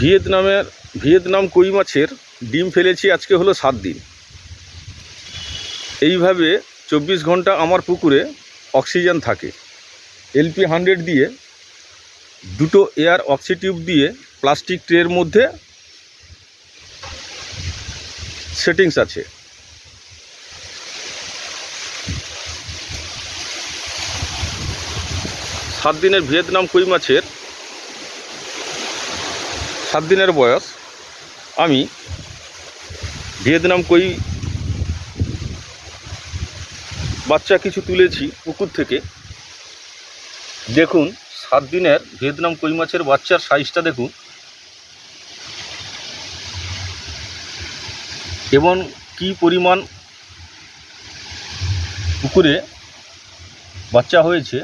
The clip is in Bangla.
ভিয়েতনামের, ভিয়েতনাম কই মাছের ডিম ফেলেছি আজকে হলো সাত দিন। এইভাবে চব্বিশ ঘণ্টা আমার পুকুরে অক্সিজেন থাকে। এলপি হান্ড্রেড দিয়ে, দুটো এয়ার অক্সিটিউব দিয়ে প্লাস্টিক ট্রের মধ্যে সেটিংস আছে। সাত দিনের ভিয়েতনাম কই মাছের সাত দিনের বয়স। আমি ভিয়েতনাম কই বাচ্চা কিছু তুলেছি পুকুর থেকে। দেখুন, সাত দিনের ভিয়েতনাম কই মাছের বাচ্চার সাইজটা দেখুন। এবং কি পরিমাণ পুকুরে বাচ্চা হয়েছে